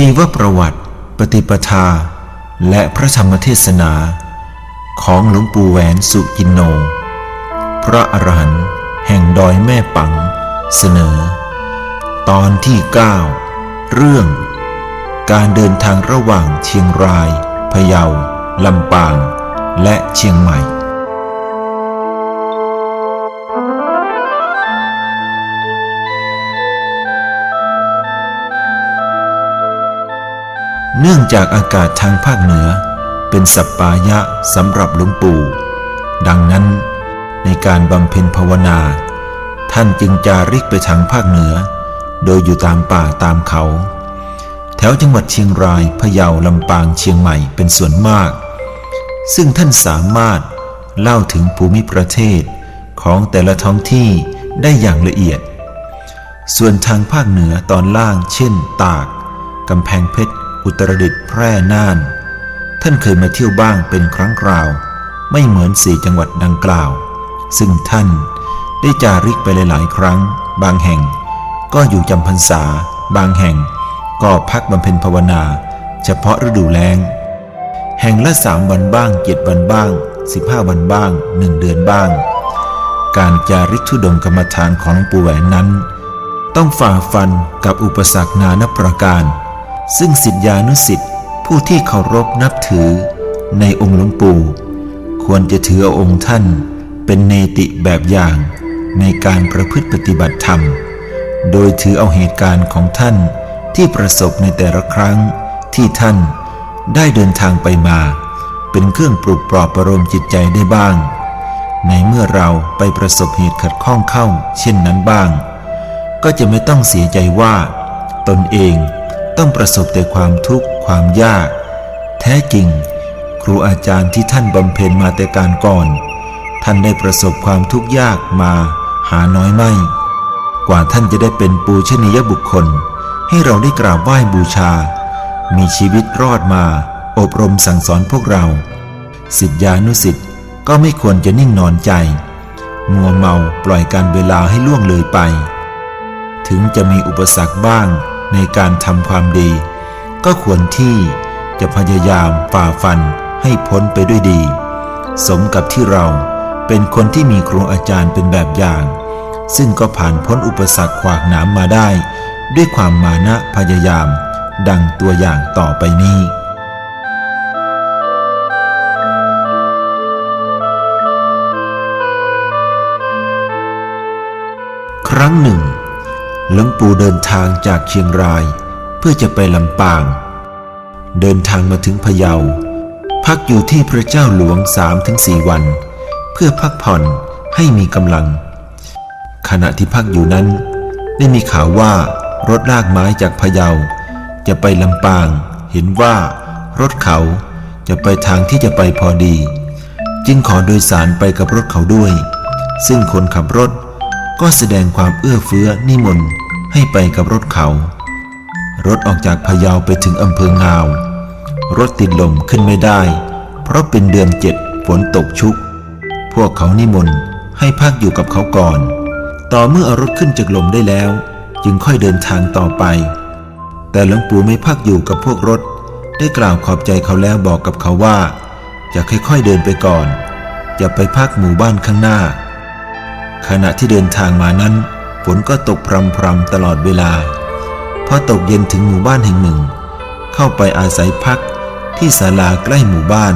ชีวประวัติ ปฏิปทา และพระธรรมเทศนา ของหลวงปู่แหวนสุกินโน พระอรหันต์แห่งดอยแม่ปัง เสนอ ตอนที่ 9 เรื่อง การเดินทางระหว่างเชียงราย พะเยา ลำปาง และเชียงใหม่ เนื่องจากอากาศทางภาคเหนือ เป็นสัปปายะสำหรับหลวงปู่ ดังนั้น ในการบำเพ็ญภาวนา ท่านจึงจาริกไปทางภาคเหนือ โดยอยู่ตามป่าตามเขา แถวจังหวัดเชียงรายพะเยาลำปางเชียงใหม่เป็นส่วนมาก ซึ่งท่านสามารถเล่าถึงภูมิประเทศของแต่ละท้องที่ได้อย่างละเอียด ส่วนทางภาคเหนือตอนล่างเช่น ตาก กำแพงเพชร อุตรดิตถ์แพร่น่าน ท่านเคยมาเที่ยวบ้างเป็นครั้งคราว ไม่เหมือนสี่จังหวัดดังกล่าว ซึ่งท่านได้จาริกไปหลาย ๆ ครั้ง บางแห่ง ก็อยู่จำพรรษา บางแห่ง ก็พักบำเพ็ญภาวนา เฉพาะฤดูแล้ง แห่งละสามวันบ้างเจ็ดวันบ้างสิบห้าวันบ้างหนึ่งเดือนบ้าง การจาริกทุดงกรรมฐานของหลวงปู่แหวนนั้น ต้องฝ่าฟันกับอุปสรรคนานับประการ ซึ่งสิทธิานุสิทธิ์ผู้ที่เคารพนับถือในองค์หลวงปู่ควรจะถืออาองค์ท่านเป็นเนติแบบอย่างในการประพฤติปฏิบัติธรรม โดยถือเอาเหตุการณ์ของท่านที่ประสบในแต่ละครั้งที่ท่านได้เดินทางไปมา เป็นเครื่องปลุกปลอบประโลมจิตใจได้บ้าง ในเมื่อเราไปประสบเหตุขัดข้องเข้า เช่นนั้นบ้าง ก็จะไม่ต้องเสียใจว่า ตนเอง ต้องประสบแต่ความทุกข์ความยาก แท้จริง ครูอาจารย์ที่ท่านบำเพ็ญมาแต่การก่อน ท่านได้ประสบความทุกข์ยากมาหาน้อยไม่ กว่าท่านจะได้เป็นปูชนียบุคคล ให้เราได้กราบไหว้บูชา มีชีวิตรอดมา อบรมสั่งสอนพวกเราสิทธิานุสิทธิ์ก็ไม่ควรจะนิ่งนอนใจ มัวเมาปล่อยการเวลาให้ล่วงเลยไป ถึงจะมีอุปสรรคบ้าง ในการทำความดี ก็ควรที่จะพยายามฝ่าฟันให้พ้นไปด้วยดี สมกับที่เราเป็นคนที่มีครูอาจารย์เป็นแบบอย่าง ซึ่งก็ผ่านพ้นอุปสรรคขวากหนามมาได้ ด้วยความมานะพยายาม ดังตัวอย่างต่อไปนี้ครั้งหนึ่ง หลวงปู่เดินทางจากเชียงราย เพื่อจะไปลำปาง เดินทางมาถึงพะเยา พักอยู่ที่พระเจ้าหลวงสามถึงสี่วัน เพื่อพักผ่อนให้มีกำลัง ขณะที่พักอยู่นั้น ได้มีข่าวว่ารถลากไม้จากพะเยา จะไปลำปาง เห็นว่ารถเขาจะไปทางที่จะไปพอดี จึงขอโดยสารไปกับรถเขาด้วย ซึ่งคนขับรถ ก็แสดงความเอื้อเฟื้อนิมนต์ให้ไปกับรถเขา รถออกจากพะเยาไปถึงอำเภองาว รถติดลมขึ้นไม่ได้ เพราะเป็นเดือนเจ็ดฝนตกชุก พวกเขานิมนต์ให้พักอยู่กับเขาก่อน ต่อเมื่อเอารถขึ้นจากลมได้แล้ว จึงค่อยเดินทางต่อไป แต่หลวงปู่ไม่พักอยู่กับพวกรถ ได้กล่าวขอบใจเขาแล้วบอกกับเขาว่า จะค่อยๆเดินไปก่อนจะไปพักหมู่บ้านข้างหน้า ขณะที่เดินทางมานั้น ฝนก็ตกพรำๆตลอดเวลา พอตกเย็นถึงหมู่บ้านแห่งหนึ่ง เข้าไปอาศัยพักที่ศาลาใกล้หมู่บ้าน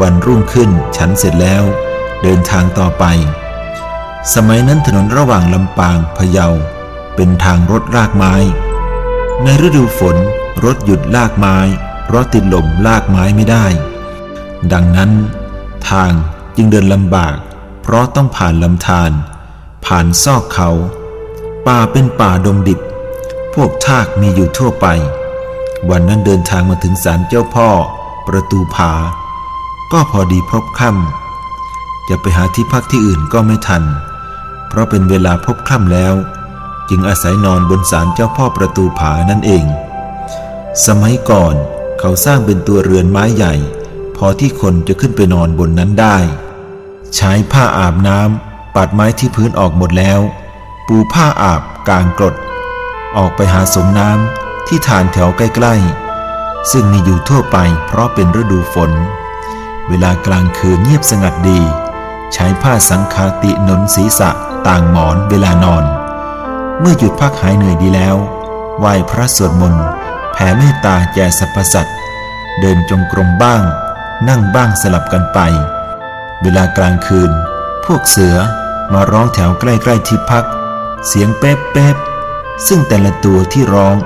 วันรุ่งขึ้นฉันเสร็จแล้ว เดินทางต่อไป สมัยนั้นถนนระหว่างลำปางพะเยา เป็นทางรถลากไม้ ในฤดูฝนรถหยุดลากไม้ เพราะติดลมลากไม้ไม่ได้ ดังนั้นทางจึงเดินลำบาก ราะต้องผ่านลำธารผ่านซอกเขา ป่าเป็นป่าดงดิบ พวกทากมีอยู่ทั่วไป วันนั้นเดินทางมาถึงศาลเจ้าพ่อ ประตูผา ก็พอดีพบค่ำจะไปหาที่พักที่อื่นก็ไม่ทัน เพราะเป็นเวลาพบค่ำแล้ว จึงอาศัยนอนบนศาลเจ้าพ่อประตูผานั่นเอง สมัยก่อนเขาสร้างเป็นตัวเรือนไม้ใหญ่ พอที่คนจะขึ้นไปนอนบนนั้นได้ ใช้ผ้าอาบน้ำปัดไม้ที่พื้นออกหมดแล้ว ปูผ้าอาบกลางกรด ออกไปหาสมน้ำที่ฐานแถวใกล้ๆ ซึ่งมีอยู่ทั่วไปเพราะเป็นฤดูฝน เวลากลางคืนเงียบสงัดดี ใช้ผ้าสังคาติหนนศีรษะต่างหมอนเวลานอน เมื่อหยุดพักหายเหนื่อยดีแล้วไหว้พระสวดมนต์แผ่เมตตาแก่สรรพสัตว์เดินจงกรมบ้าง นั่งบ้างสลับกันไป เวลากลางคืน พวกเสือมาร้องแถวใกล้ๆที่พัก เสียงเป๊บเป๊บซึ่งแต่ละตัวที่ร้อง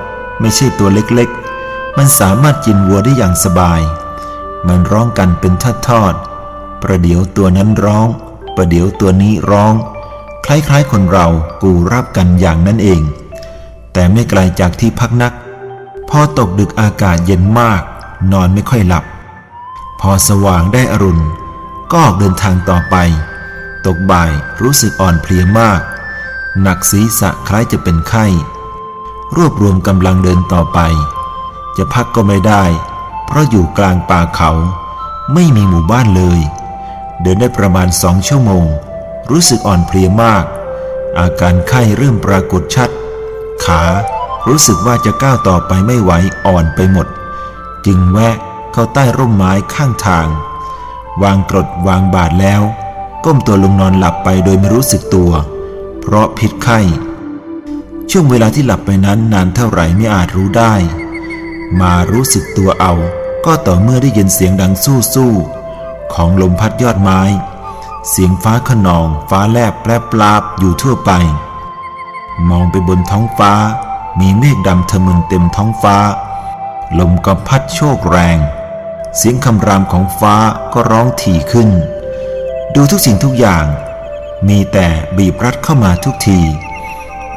ไม่ใช่ตัวเล็กๆ มันสามารถกินวัวได้อย่างสบาย มันร้องกันเป็นทอดๆประเดี๋ยวตัวนั้นร้อง ประเดี๋ยวตัวนี้ร้อง คล้ายๆ คนเรากูรับกันอย่างนั้นเอง แต่ไม่ไกลจากที่พักนัก พอตกดึกอากาศเย็นมาก นอนไม่ค่อยหลับ พอสว่างได้อรุณ ก็ออกเดินทางต่อไป ตกบ่ายรู้สึกอ่อนเพลียมาก หนักศีรษะคล้ายจะเป็นไข้ รวบรวมกำลังเดินต่อไป จะพักก็ไม่ได้ เพราะอยู่กลางป่าเขา ไม่มีหมู่บ้านเลย เดินได้ประมาณสองชั่วโมง รู้สึกอ่อนเพลียมาก อาการไข้เริ่มปรากฏชัด ขารู้สึกว่าจะก้าวต่อไปไม่ไหวอ่อนไปหมด จึงแวะเข้าใต้ร่มไม้ข้างทาง วางกรดวางบาทแล้ว ก้มตัวลงนอนหลับไปโดยไม่รู้สึกตัว เพราะพิษไข้ ช่วงเวลาที่หลับไปนั้นนานเท่าไหร่ไม่อาจรู้ได้ มารู้สึกตัวเอา ก็ต่อเมื่อได้ยินเสียงดังสู้สู้ของลมพัดยอดไม้ เสียงฟ้าขนอง ฟ้าแลบแปรปลาบอยู่ทั่วไป มองไปบนท้องฟ้า มีเมฆดำทะมึนเต็มท้องฟ้า ลมก็พัดโชกแรง เสียงคำรามของฟ้าก็ร้องถี่ขึ้น ดูทุกสิ่งทุกอย่าง มีแต่บีบรัดเข้ามาทุกที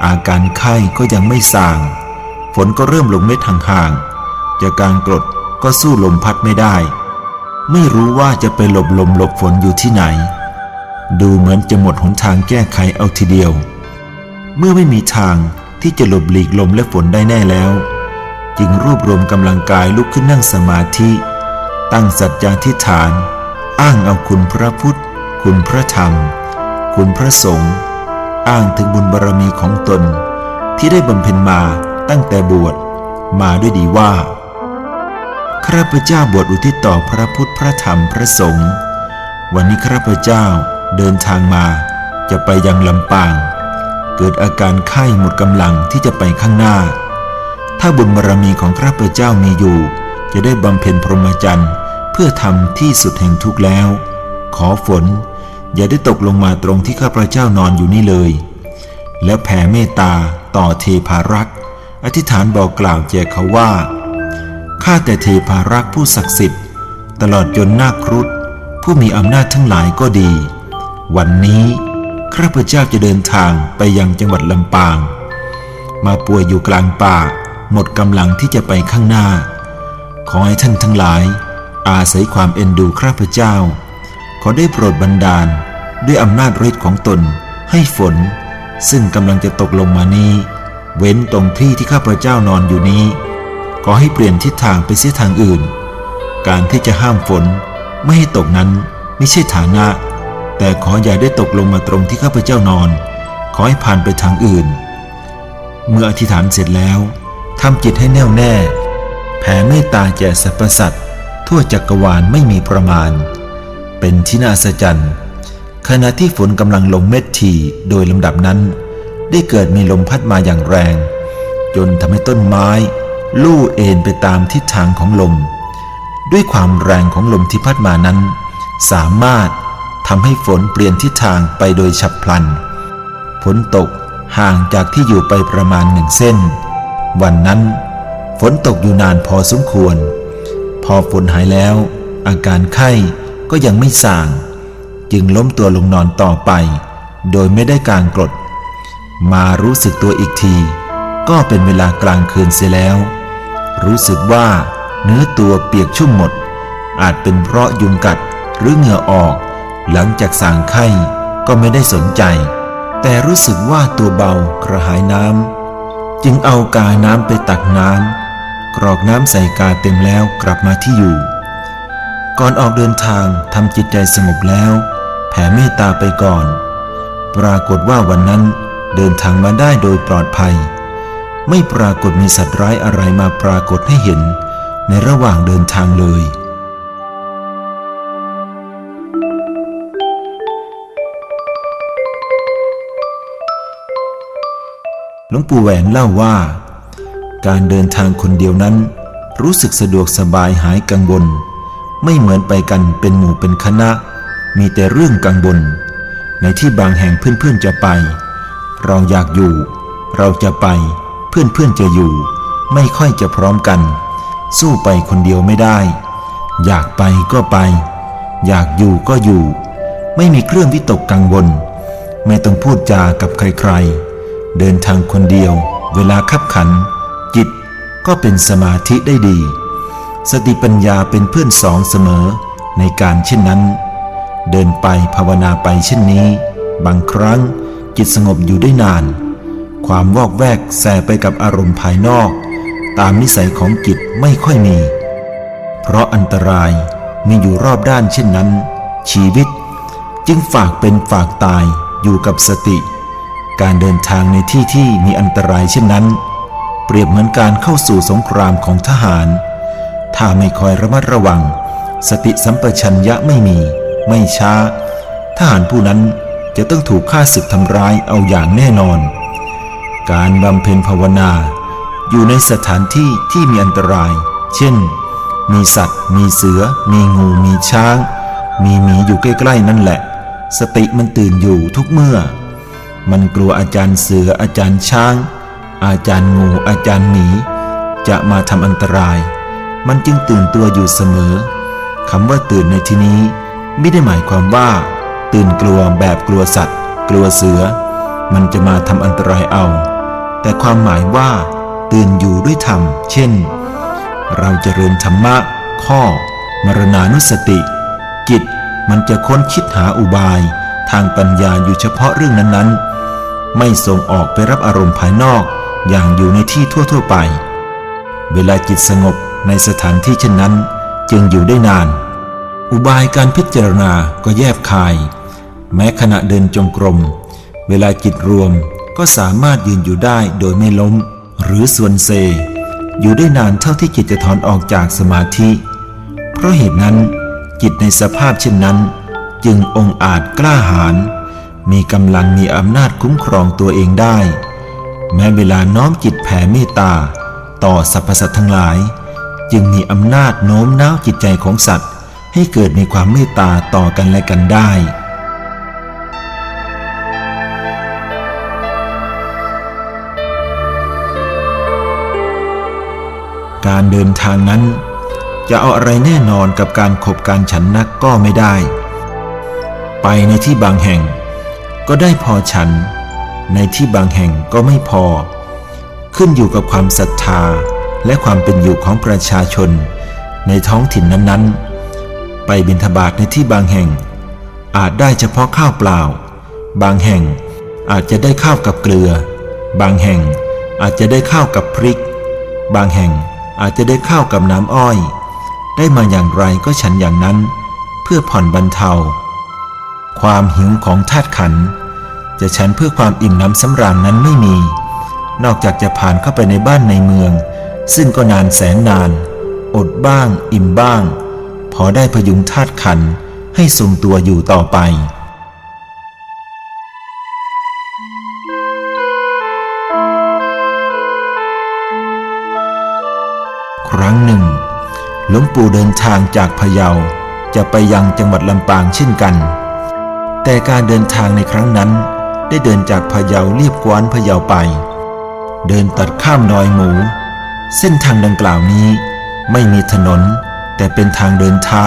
อาการไข้ก็ยังไม่สางฝนก็เริ่มลงเม็ดห่างๆจากการกรดก็สู้ลมพัดไม่ได้ ไม่รู้ว่าจะไปหลบลมหลบฝนอยู่ที่ไหน ดูเหมือนจะหมดหนทางแก้ไขเอาทีเดียว เมื่อไม่มีทางที่จะหลบหลีกลมและฝนได้แน่แล้ว จึงรวบรวมกำลังกายลุกขึ้นนั่งสมาธิ ตั้งสัจจาธิฐาน อ้างเอาคุณพระพุทธ คุณพระธรรม คุณพระสงฆ์อ้างถึงบุญบารรมีของตน ที่ได้บำเพ็ญมาตั้งแต่บวชมาด้วยดีว่าข้าพเจ้าบวชอุทิศต่อพระพุทธพระธรรมพระสงฆ์วันนี้ข้าพเจ้าเดินทางมาจะไปยังลำปาง เกิดอาการไข้หมดกำลังที่จะไปข้างหน้า ถ้าบุญบารรมีของข้าพเจ้ามีอยู่ จะได้บำเพ็ญพรหมจรรย์เพื่อทำที่สุดแห่งทุกข์แล้ว ขอฝนอย่าได้ตกลงมาตรงที่ข้าพระเจ้านอนอยู่นี่เลย แล้วแผ่เมตตาต่อเทพารักษ์อธิษฐานบอกกล่าวแจกเขาว่าข้าแต่เทพารักษ์ผู้ศักดิ์สิทธิ์ ตลอดจนนาครุฑผู้มีอำนาจทั้งหลายก็ดี วันนี้ข้าพเจ้าจะเดินทางไปยังจังหวัดลำปาง มาป่วยอยู่กลางป่า หมดกำลังที่จะไปข้างหน้า ขอให้ท่านทั้งหลาย อาศัยความเอ็นดูข้าพเจ้า ขอได้โปรดบันดาลด้วยอำนาจฤทธิ์ของตน ให้ฝน ซึ่งกำลังจะตกลงมานี้ เว้นตรงที่ที่ข้าพเจ้านอนอยู่นี้ ขอให้เปลี่ยนทิศทางไปเสียทางอื่น การที่จะห้ามฝนไม่ให้ตกนั้นไม่ใช่ฐานะ แต่ขออย่าได้ตกลงมาตรงที่ข้าพเจ้านอน ขอให้ผ่านไปทางอื่น เมื่ออธิษฐานเสร็จแล้วทำจิตให้แน่วแน่ แผ่เมตตาแก่สรรพสัตว์ทั่วจักรวาลไม่มีประมาณ เป็นที่น่าอัศจรรย์ขณะที่ฝนกำลังลงเม็ดทีโดยลำดับนั้น ได้เกิดมีลมพัดมาอย่างแรง จนทำให้ต้นไม้ ลู่เอ็นไปตามทิศทางของลม ด้วยความแรงของลมที่พัดมานั้น สามารถทำให้ฝนเปลี่ยนทิศทางไปโดยฉับพลันฝนตกห่างจากที่อยู่ไปประมาณหนึ่งเส้น วันนั้น ฝนตกอยู่นานพอสมควร พอฝนหายแล้ว อาการไข้ก็ยังไม่ส่าง จึงล้มตัวลงนอนต่อไป โดยไม่ได้กางกรด มารู้สึกตัวอีกที ก็เป็นเวลากลางคืนเสียแล้ว รู้สึกว่าเนื้อตัวเปียกชุ่มหมด อาจเป็นเพราะยุงกัดหรือเหงื่อออก หลังจากสางไข้ก็ไม่ได้สนใจ แต่รู้สึกว่าตัวเบากระหายน้ำจึงเอากาน้ำไปตักน้ำ กรอกน้ำใส่กาเต็มแล้วกลับมาที่อยู่ ก่อนออกเดินทางทำจิตใจสงบแล้ว แผ่เมตตาไปก่อน ปรากฏว่าวันนั้นเดินทางมาได้โดยปลอดภัย ไม่ปรากฏมีสัตว์ร้ายอะไรมาปรากฏให้เห็น ในระหว่างเดินทางเลยหลวงปู่แหวนเล่าว่า การเดินทางคนเดียวนั้น รู้สึกสะดวกสบายหายกังวล ไม่เหมือนไปกันเป็นหมู่เป็นคณะ มีแต่เรื่องกังวล ในที่บางแห่งเพื่อนๆจะไป เราอยากอยู่ เราจะไป เพื่อนๆจะอยู่ ไม่ค่อยจะพร้อมกัน สู้ไปคนเดียวไม่ได้ อยากไปก็ไป อยากอยู่ก็อยู่ ไม่มีเครื่องวิตกกังวล ไม่ต้องพูดจากับใครๆ เดินทางคนเดียว เวลาขับขัน ก็เป็นสมาธิได้ดี สติปัญญาเป็นเพื่อนสองเสมอในการเช่นนั้น เดินไปภาวนาไปเช่นนี้ บางครั้งจิตสงบอยู่ได้นาน ความวอกแวกแสไปกับอารมณ์ภายนอก ตามนิสัยของจิตไม่ค่อยมี เพราะอันตรายมีอยู่รอบด้านเช่นนั้น ชีวิตจึงฝากเป็นฝากตายอยู่กับสติ การเดินทางในที่ที่มีอันตรายเช่นนั้น เปรียบเหมือนการเข้าสู่สงครามของทหาร ถ้าไม่คอยระมัดระวัง สติสัมปชัญญะไม่มี ไม่ช้า ทหารผู้นั้นจะต้องถูกฆ่าศึกทำร้ายเอาอย่างแน่นอน การบำเพ็ญภาวนา อยู่ในสถานที่ที่มีอันตราย เช่น มีสัตว์ มีเสือ มีงูมีช้าง มีหมีอยู่ใกล้ๆนั่นแหละ สติมันตื่นอยู่ทุกเมื่อ มันกลัวอาจารย์เสืออาจารย์ช้าง อาจารย์งูอาจารย์หมีจะมาทำอันตราย มันจึงตื่นตัวอยู่เสมอคำว่าตื่นในที่นี้ไม่ได้หมายความว่า ตื่นกลัวแบบกลัวสัตว์ กลัวเสือ มันจะมาทำอันตรายเอา แต่ความหมายว่า ตื่นอยู่ด้วยธรรม เช่น เราจะเจริญธรรมะ ข้อ มรณานุสติ จิตมันจะค้นคิดหาอุบาย ทางปัญญาอยู่เฉพาะเรื่องนั้นๆ ไม่ส่งออกไปรับอารมณ์ภายนอก อย่างอยู่ในที่ทั่วๆไป เวลาจิตสงบในสถานที่เช่นนั้นจึงอยู่ได้นาน อุบายการพิจารณาก็แยบคาย แม้ขณะเดินจงกรม เวลาจิตรวมก็สามารถยืนอยู่ได้โดยไม่ล้ม หรือส่วนเซ อยู่ได้นานเท่าที่จิตจะถอนออกจากสมาธิ เพราะเหตุนั้น จิตในสภาพเช่นนั้น จึงองอาจกล้าหาญมีกำลังมีอำนาจคุ้มครองตัวเองได้ แม้เวลาน้อมจิตแผ่เมตตา ต่อสรรพสัตว์ทั้งหลาย จึงมีอำนาจโน้มน้าวจิตใจของสัตว์ ให้เกิดมีความเมตตาต่อกันและกันได้ การเดินทางนั้น จะเอาอะไรแน่นอนกับการขบการฉันนักก็ไม่ได้ ไปในที่บางแห่ง ก็ได้พอฉัน ในที่บางแห่งก็ไม่พอ ขึ้นอยู่กับความศรัทธาและความเป็นอยู่ของประชาชน ในท้องถิ่นนั้นๆ ไปบิณฑบาตในที่บางแห่ง อาจได้เฉพาะข้าวเปล่า บางแห่งอาจจะได้ข้าวกับเกลือ บางแห่งอาจจะได้ข้าวกับพริก บางแห่งอาจจะได้ข้าวกับน้ำอ้อย ได้มาอย่างไรก็ฉันอย่างนั้น เพื่อผ่อนบรรเทา ความหิวของธาตุขันธ์ จะฉันเพื่อความอิ่มน้ำสำราญนั้นไม่มี นอกจากจะผ่านเข้าไปในบ้านในเมือง ซึ่งก็นานแสนนาน อดบ้าง อิ่มบ้าง พอได้พยุงธาตุขันให้ทรงตัวอยู่ต่อไปครั้งหนึ่ง หลวงปู่เดินทางจากพะเยา จะไปยังจังหวัดลำปางเช่นกัน แต่การเดินทางในครั้งนั้น ได้เดินจากพะเยาเรียบกวานพะเยาไป เดินตัดข้ามดอยหมู เส้นทางดังกล่าวนี้ไม่มีถนนแต่เป็นทางเดินเท้า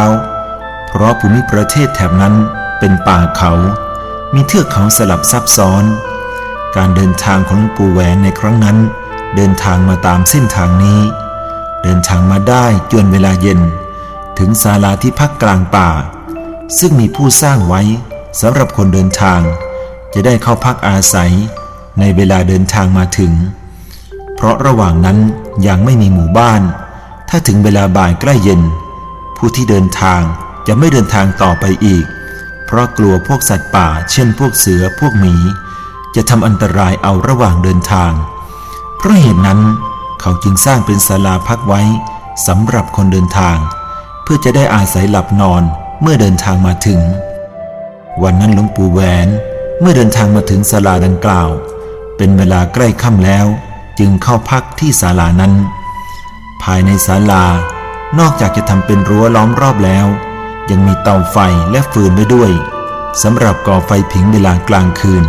เพราะภูมิประเทศแถบนั้นเป็นป่าเขา มีเทือกเขาสลับซับซ้อน การเดินทางของหลวงปู่แหวนในครั้งนั้น เดินทางมาตามเส้นทางนี้ เดินทางมาได้จนเวลาเย็น ถึงศาลาที่พักกลางป่า ซึ่งมีผู้สร้างไว้สำหรับคนเดินทาง จะได้เข้าพักอาศัยในเวลาเดินทางมาถึง เพราะระหว่างนั้นยังไม่มีหมู่บ้าน ถ้าถึงเวลาบ่ายใกล้เย็น ผู้ที่เดินทางจะไม่เดินทางต่อไปอีก เพราะกลัวพวกสัตว์ป่า เช่นพวกเสือพวกหมี จะทำอันตรายเอาระหว่างเดินทาง เพราะเหตุนั้นเขาจึงสร้างเป็นศาลาพักไว้สำหรับคนเดินทาง เพื่อจะได้อาศัยหลับนอนเมื่อเดินทางมาถึง วันนั้นหลวงปู่แหวน เมื่อเดินทางมาถึงศาลาดังกล่าว เป็นเวลาใกล้ค่ำแล้วจึงเข้าพักที่ศาลานั้น ภายในศาลานอกจากจะทำเป็นรั้วล้อมรอบแล้ว ยังมีเตาไฟและฟืนไว้ด้วยสำหรับก่อไฟผิงเวลากลางคืน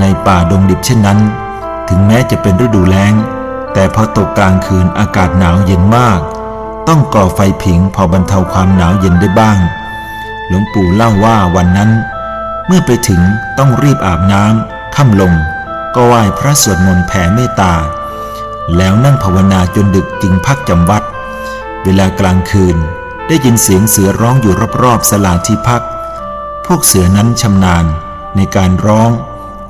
ในป่าดงดิบเช่นนั้น ถึงแม้จะเป็นฤดูแล้ง แต่พอตกกลางคืนอากาศหนาวเย็นมาก ต้องก่อไฟผิงพอบรรเทาความหนาวเย็นได้บ้าง หลวงปู่เล่าว่าวันนั้น มื่อไปถึงต้องรีบอาบน้ำค่ำลง ก็ไหว้พระสวดมนต์แผ่เมตตา แล้วนั่งภาวนาจนดึกจึงพักจำวัด เวลากลางคืนได้ยินเสียงเสือร้องอยู่รอบๆสลาที่พัก พวกเสือนั้นชำนาญในการร้อง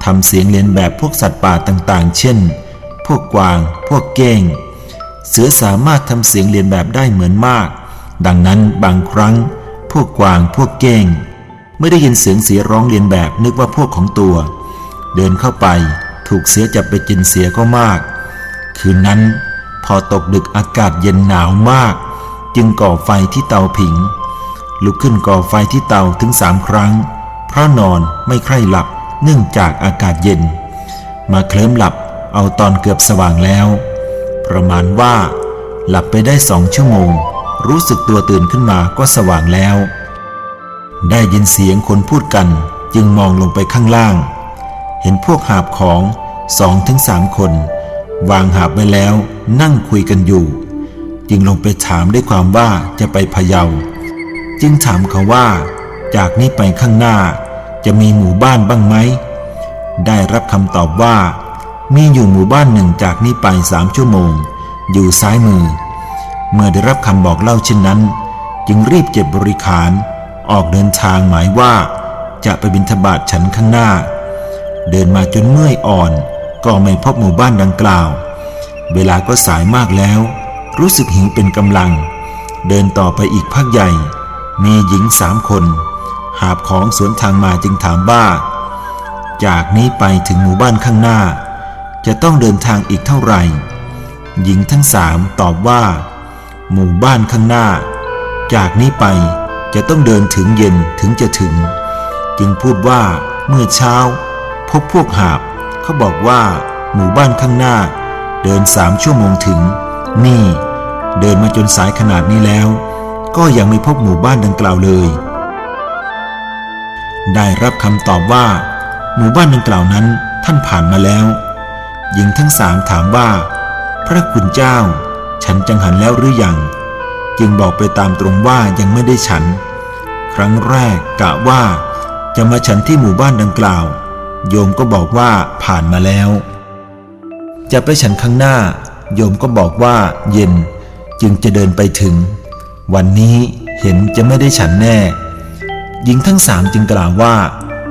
ทำเสียงเลียนแบบพวกสัตว์ป่าต่างๆ เช่น พวกกวาง พวกเก้ง เสือสามารถทำเสียงเลียนแบบได้เหมือนมาก ดังนั้นบางครั้ง พวกกวาง พวกเก้ง ไม่ได้ยินเสียงเสียร้องเลียนแบบนึกว่าพวกของตัว เดินเข้าไปถูกเสียจับไปกินเสียก็มาก คืนนั้นพอตกดึกอากาศเย็นหนาวมาก จึงก่อไฟที่เตาผิง ลุกขึ้นก่อไฟที่เตาถึงสามครั้ง เพราะนอนไม่ใคร่หลับเนื่องจากอากาศเย็น มาเคลิ้มหลับเอาตอนเกือบสว่างแล้ว ประมาณว่า หลับไปได้สองชั่วโมง รู้สึกตัวตื่นขึ้นมาก็สว่างแล้ว ได้ยินเสียงคนพูดกันจึงมองลงไปข้างล่าง เห็นพวกหาบของสองถึงสามคน วางหาบไว้แล้วนั่งคุยกันอยู่ จึงลงไปถามด้วยความว่าจะไปพะเยา จึงถามเขาว่า จากนี้ไปข้างหน้าจะมีหมู่บ้านบ้างไหม ได้รับคำตอบว่า มีอยู่หมู่บ้านหนึ่งจากนี้ไปสามชั่วโมง อยู่ซ้ายมือ เมื่อได้รับคำบอกเล่าเช่นนั้น จึงรีบเก็บบริขาร ออกเดินทางหมายว่า จะไปบิณฑบาตฉันข้างหน้า เดินมาจนเมื่อยอ่อน ก็ไม่พบหมู่บ้านดังกล่าว เวลาก็สายมากแล้ว รู้สึกหิวเป็นกำลัง เดินต่อไปอีกพักใหญ่ มีหญิงสามคน หาบของสวนทางมาจึงถามว่า จากนี้ไปถึงหมู่บ้านข้างหน้า จะต้องเดินทางอีกเท่าไหร่ หญิงทั้งสามตอบว่า หมู่บ้านข้างหน้า จากนี้ไป จะต้องเดินถึงเย็นถึงจะถึง จึงพูดว่าเมื่อเช้า พบพวกหาบ เขาบอกว่าหมู่บ้านข้างหน้า เดินสามชั่วโมงถึง นี่ เดินมาจนสายขนาดนี้แล้ว ก็ยังไม่พบหมู่บ้านดังกล่าวเลย ได้รับคำตอบว่า หมู่บ้านดังกล่าวนั้นท่านผ่านมาแล้วหญิงทั้งสามถามว่า พระคุณเจ้า ฉันจังหันแล้วหรือยัง จึงบอกไปตามตรงว่ายังไม่ได้ฉัน ครั้งแรกกะว่า จะมาฉันที่หมู่บ้านดังกล่าว โยมก็บอกว่าผ่านมาแล้ว จะไปฉันข้างหน้า โยมก็บอกว่าเย็น จึงจะเดินไปถึง วันนี้เห็นจะไม่ได้ฉันแน่หญิงทั้งสามจึงกล่าวว่า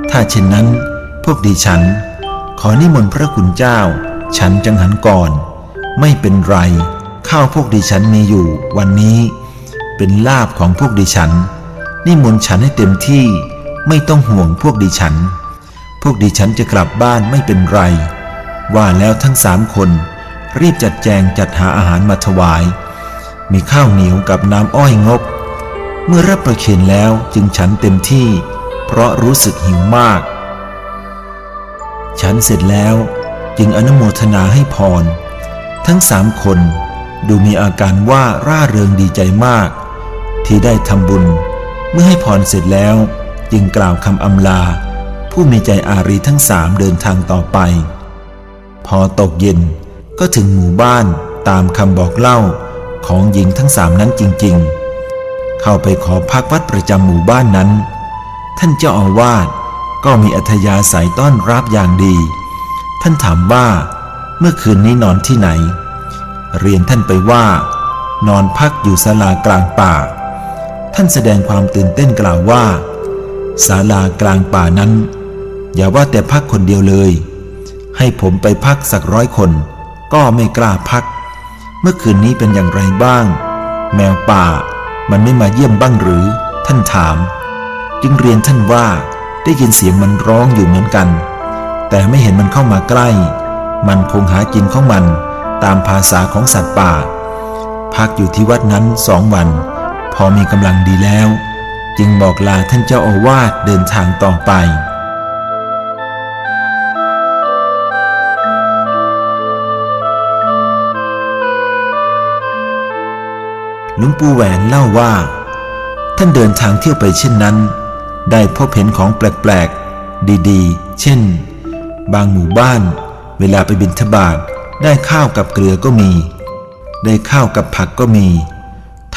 ถ้าเช่นนั้น พวกดิฉัน ขอนิมนต์พระคุณเจ้า ฉันจังหันก่อน ไม่เป็นไร ข้าวพวกดิฉันมีอยู่วันนี้ เป็นลาบของพวกดิฉัน นิมนต์ฉันให้เต็มที่ไม่ต้องห่วงพวกดิฉัน พวกดิฉันจะกลับบ้านไม่เป็นไร ว่าแล้วทั้งสามคน รีบจัดแจงจัดหาอาหารมาถวาย มีข้าวเหนียวกับน้ำอ้อยงบ เมื่อรับประเคนแล้วจึงฉันเต็มที่ เพราะรู้สึกหิวมาก ฉันเสร็จแล้วจึงอนุโมทนาให้พร ทั้งสามคนดูมีอาการว่าร่าเริงดีใจมาก ที่ได้ทำบุญ เมื่อให้พรเสร็จแล้ว จึงกล่าวคำอำลา ผู้มีใจอารีทั้งสามเดินทางต่อไป พอตกเย็นก็ถึงหมู่บ้านตามคำบอกเล่าของหญิงทั้งสามนั้นจริงๆ เข้าไปขอพักวัดประจำหมู่บ้านนั้น ท่านเจ้าอาวาสก็มีอัธยาศัยต้อนรับอย่างดี ท่านถามว่า เมื่อคืนนี้นอนที่ไหน เรียนท่านไปว่า นอนพักอยู่ศาลากลางป่า ท่านแสดงความตื่นเต้นกล่าวว่าศาลากลางป่านั้น อย่าว่าแต่พักคนเดียวเลย ให้ผมไปพักสักร้อยคน ก็ไม่กล้าพัก เมื่อคืนนี้เป็นอย่างไรบ้าง แมวป่ามันไม่มาเยี่ยมบ้างหรือ ท่านถาม จึงเรียนท่านว่าได้ยินเสียงมันร้องอยู่เหมือนกัน แต่ไม่เห็นมันเข้ามาใกล้ มันคงหากินของมันตามภาษาของสัตว์ป่า พักอยู่ที่วัดนั้นสองวัน อมีกำลังดีแล้ว จึงบอกลาท่านเจ้าอาวาสเดินทางต่อไป หลวงปู่แหวนเล่าว่า ท่านเดินทางเที่ยวไปเช่นนั้น ได้พบเห็นของแปลกๆ ดีๆ เช่น บางหมู่บ้าน เวลาไปบิณฑบาตได้ข้าวกับเกลือก็มี ได้ข้าวกับผักก็มี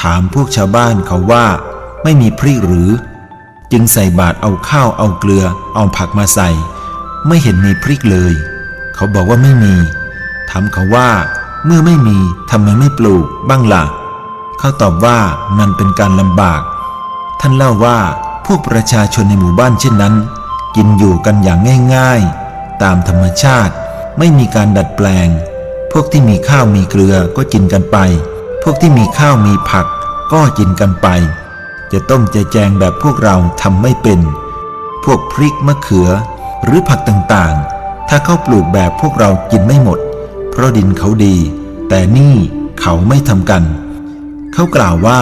ถามพวกชาวบ้านเขาว่า ไม่มีพริกหรือ จึงใส่บาตรเอาข้าวเอาเกลือ เอาผักมาใส่ ไม่เห็นมีพริกเลย เขาบอกว่าไม่มีถามเขาว่า เมื่อไม่มีทำไมไม่ปลูกบ้างล่ะ เขาตอบว่ามันเป็นการลำบาก ท่านเล่าว่าพวกประชาชนในหมู่บ้านเช่นนั้น กินอยู่กันอย่างง่ายๆ ตามธรรมชาติไม่มีการดัดแปลง พวกที่มีข้าวมีเกลือก็กินกันไป พวกที่มีข้าวมีผักก็กินกันไป จะต้มจะแจงแบบพวกเราทำไม่เป็น พวกพริกมะเขือ หรือผักต่างๆ ถ้าเขาปลูกแบบพวกเรากินไม่หมด เพราะดินเขาดี แต่นี่เขาไม่ทำกัน เขากล่าวว่า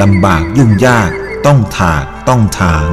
ลำบากยุ่งยากต้องถากต้องถาง